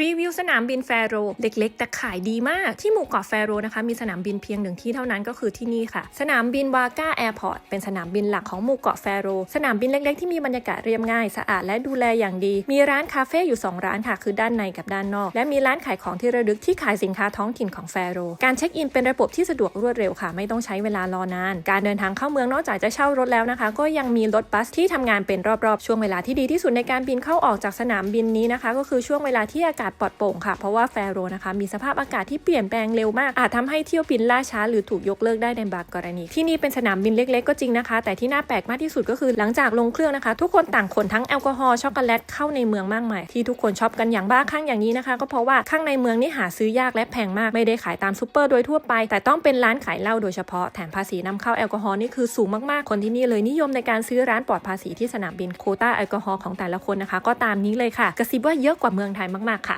รีวิวสนามบินแฟโรเล็กๆ แต่ขายดีมาก ที่หมู่เกาะแฟโรนะคะมีสนามบินเพียงหนึ่งที่เท่านั้นก็คือที่นี่ค่ะ สนามบินวาก้าแอร์พอร์ตเป็นสนามบินหลักของหมู่เกาะแฟโรสนามบินเล็กๆ ที่มีบรรยากาศเรียบง่าย สะอาดและดูแลอย่างดี มีร้านคาเฟ่อยู่ 2 ร้านค่ะ คือด้านในกับด้านนอก และมีร้านขายของที่ระลึกที่ขายสินค้าท้องถิ่นของแฟโรการเช็คอินเป็นระบบที่สะดวกรวดเร็วค่ะ ไม่ต้องใช้เวลารอนาน การเดินทางเข้าเมืองนอกจากจะเช่ารถแล้วนะคะ ก็ยังมีรถบัสที่ทำงานเป็นรอบๆช่วงเวลาที่ดีที่สุดในการบินเข้าออกจากสนามบินนี้นะคะ ก็คือช่วงเวลาที่อากาศปลอดโปร่งค่ะ เพราะว่าแฟโรนะคะมีสภาพอากาศที่เปลี่ยนแปลงเร็วมาก อาจทำให้เที่ยวบินล่าช้าหรือถูกยกเลิกได้ในบางกรณี ที่นี่เป็นสนามบินเล็กๆก็จริงนะคะ แต่ที่น่าแปลกมากที่สุดก็คือหลังจากลงเครื่องนะคะ ทุกคนต่างขนทั้งแอลกอฮอล์ช็อกโกแลตเข้าในเมืองมากมายที่ทุกคนชอบกันอย่างบ้าคลั่งอย่างนี้นะคะ ก็เพราะว่าข้างในเมืองนี่หาซื้อยากและแพงมากไม่ได้ขายตามซูเปอร์โดยทั่วไป แต่ต้องเป็นร้านขายเหล้าโดยเฉพาะแถมภาษีนำเข้าแอลกอฮอล์นี่คือสูงมากๆคนที่นี่เลยนิยมในการซื้อร้านปลอดภาษีที่สนามบินโคต้าแอลกอฮอล์ของแต่ละคนนะคะ ก็ตามนี้เลยค่ะกระซิบว่าเยอะกว่าเมืองไทยมากๆค่ะ